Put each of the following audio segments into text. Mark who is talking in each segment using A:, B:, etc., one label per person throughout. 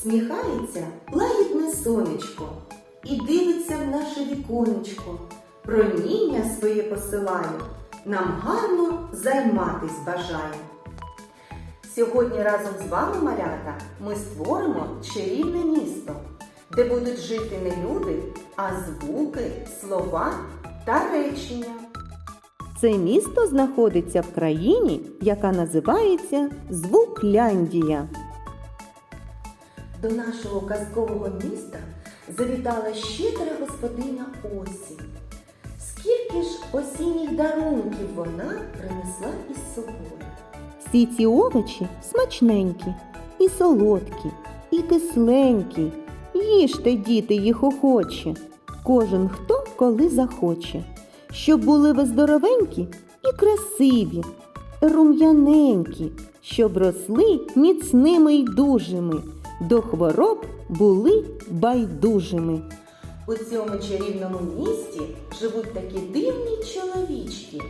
A: Сміхається лагідне сонечко і дивиться в наше віконечко. Проміння своє посилає, нам гарно займатись бажає. Сьогодні разом з вами, малята, ми створимо чарівне місто, де будуть жити не люди, а звуки, слова та речення. Це місто знаходиться в країні, яка називається Звукляндія. До нашого казкового міста завітала щедра господиня осінь. Скільки ж осінніх дарунків вона принесла із собою? Всі ці овочі смачненькі, і солодкі, і кисленькі. Їжте, діти, їх охоче, кожен хто коли захоче, щоб були ви здоровенькі і красиві, рум'яненькі, щоб росли міцними й дужими, до хвороб були байдужими. У цьому чарівному місті живуть такі дивні чоловічки.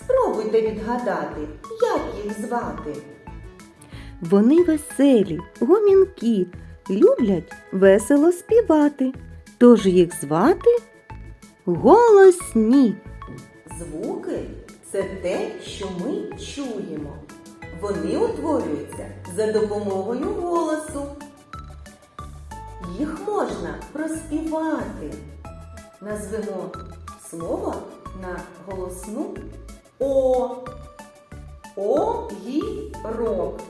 A: Спробуйте відгадати, як їх звати. Вони веселі, гомінкі, люблять весело співати. Тож їх звати голосні. Звуки це те, що ми чуємо. Вони утворюються за допомогою голосу. Їх можна проспівати. Назвемо слово на голосну О. Огірок.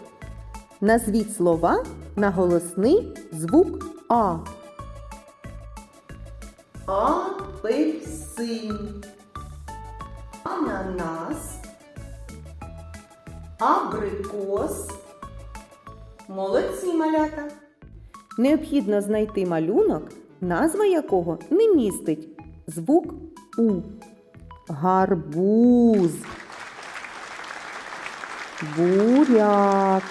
A: Назвіть слова на голосний звук А. Апельсин. Ананас. Абрикос. Молодці малята. Необхідно знайти малюнок, назва якого не містить звук У. Гарбуз. Буряк.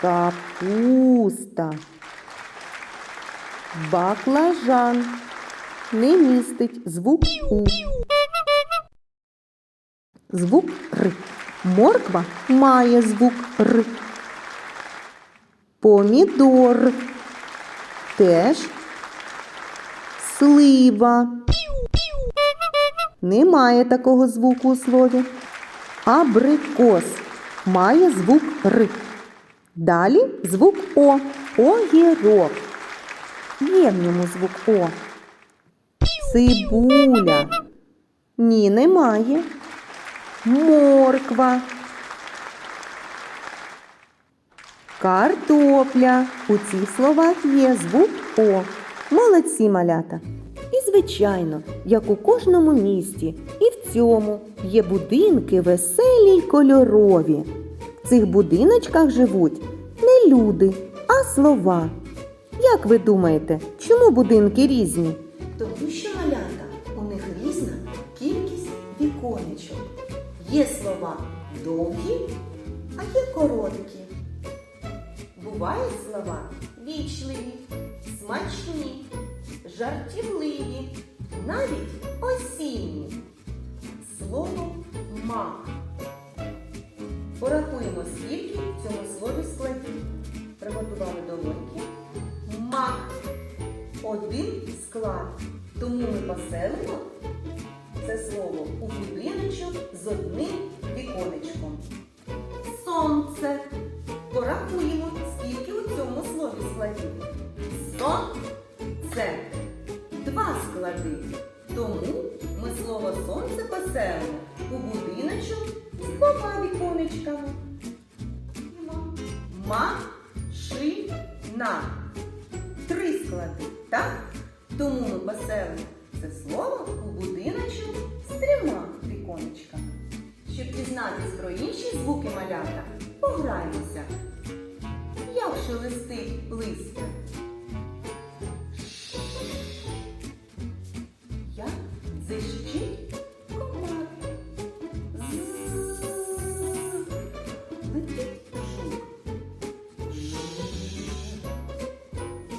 A: Капуста. Баклажан. Не містить звук У. Звук Р. Морква має звук Р. Помідор. Теж слива. Немає такого звуку у слові. Абрикос має звук Р. Далі звук О. Огірок. Є в ньому звук О. Цибуля. Ні, немає. Морква. Картопля. У цих словах є звук О. Молодці малята. І, звичайно, як у кожному місті, і в цьому є будинки веселі й кольорові. В цих будиночках живуть не люди, а слова. Як ви думаєте, чому будинки різні? Тому що малята у них різна кількість віконечок. Є слова довгі, а є короткі. Бувають слова вічливі, смачні, жартівливі, навіть осінні. Слово мак. Порахуємо, скільки в цьому слові складів. Приготували долоньки. Мак. Один склад. Тому ми поселимо це слово у будиночок з одним віконечком. Сонце. Порахуємо, скільки у цьому слові складів. Сонце. Два склади. Тому ми слово сонце поселимо у будиночок з двома віконечками. Машина. Три склади, так? Тому ми поселимо це слово у будиночок з трьома віконечками. Щоб дізнатись про інші звуки малята, пограймося. Як шелестить листя? Як дзищить комар? Летить жук.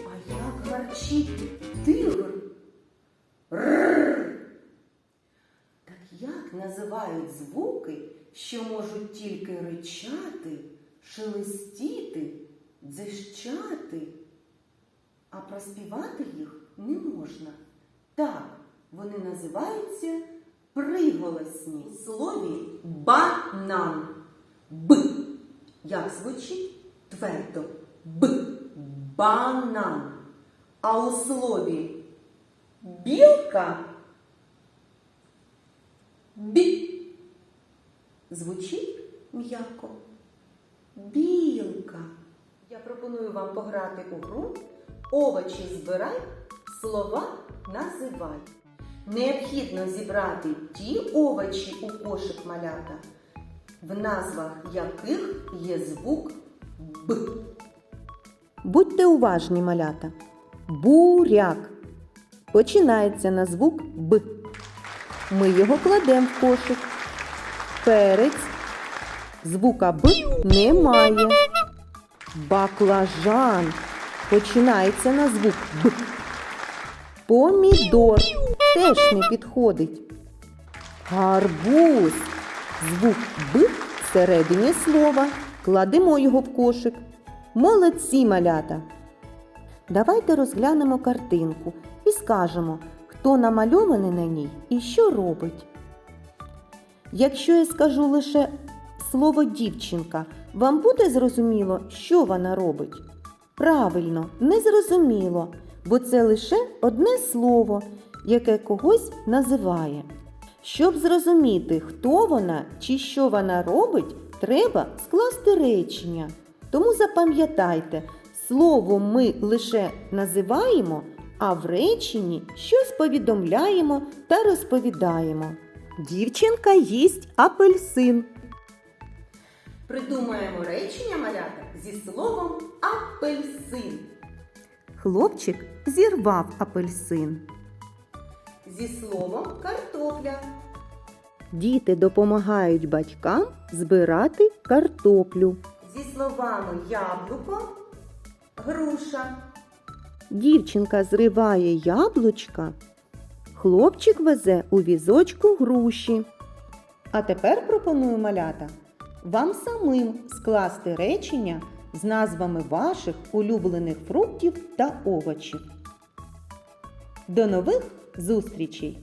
A: А як гарчить тигр? Рррр. Так як називають звуки, що можуть тільки ричати, шелестіти, дзищати, а проспівати їх не можна. Так, вони називаються приголосні. У слові банан. Б. Як звучить? Твердо. Б. Банан. А у слові білка бі. Звучить м'яко. Білка. Я пропоную вам пограти у гру Овочі збирай, слова називай. Необхідно зібрати ті овочі у кошик малята, в назвах яких є звук Б. Будьте уважні, малята. Буряк. Починається на звук Б. Ми його кладемо в кошик. Перець. Звука Б немає. Баклажан. Починається на звук Б. Помідор теж не підходить. Гарбуз. Звук Б всередині слова. Кладемо його в кошик. Молодці малята. Давайте розглянемо картинку і скажемо, хто намальований на ній і що робить. Якщо я скажу лише слово дівчинка, вам буде зрозуміло, що вона робить? Правильно, не зрозуміло, бо це лише одне слово, яке когось називає. Щоб зрозуміти, хто вона чи що вона робить, треба скласти речення. Тому запам'ятайте, слово ми лише називаємо, а в реченні щось повідомляємо та розповідаємо. Дівчинка їсть апельсин. Придумаємо речення малята зі словом апельсин. Хлопчик зірвав апельсин. Зі словом картопля. Діти допомагають батькам збирати картоплю. Зі словами яблуко, груша. Дівчинка зриває яблучка. Хлопчик везе у візочку груші. А тепер пропоную малята вам самим скласти речення з назвами ваших улюблених фруктів та овочів. До нових зустрічей!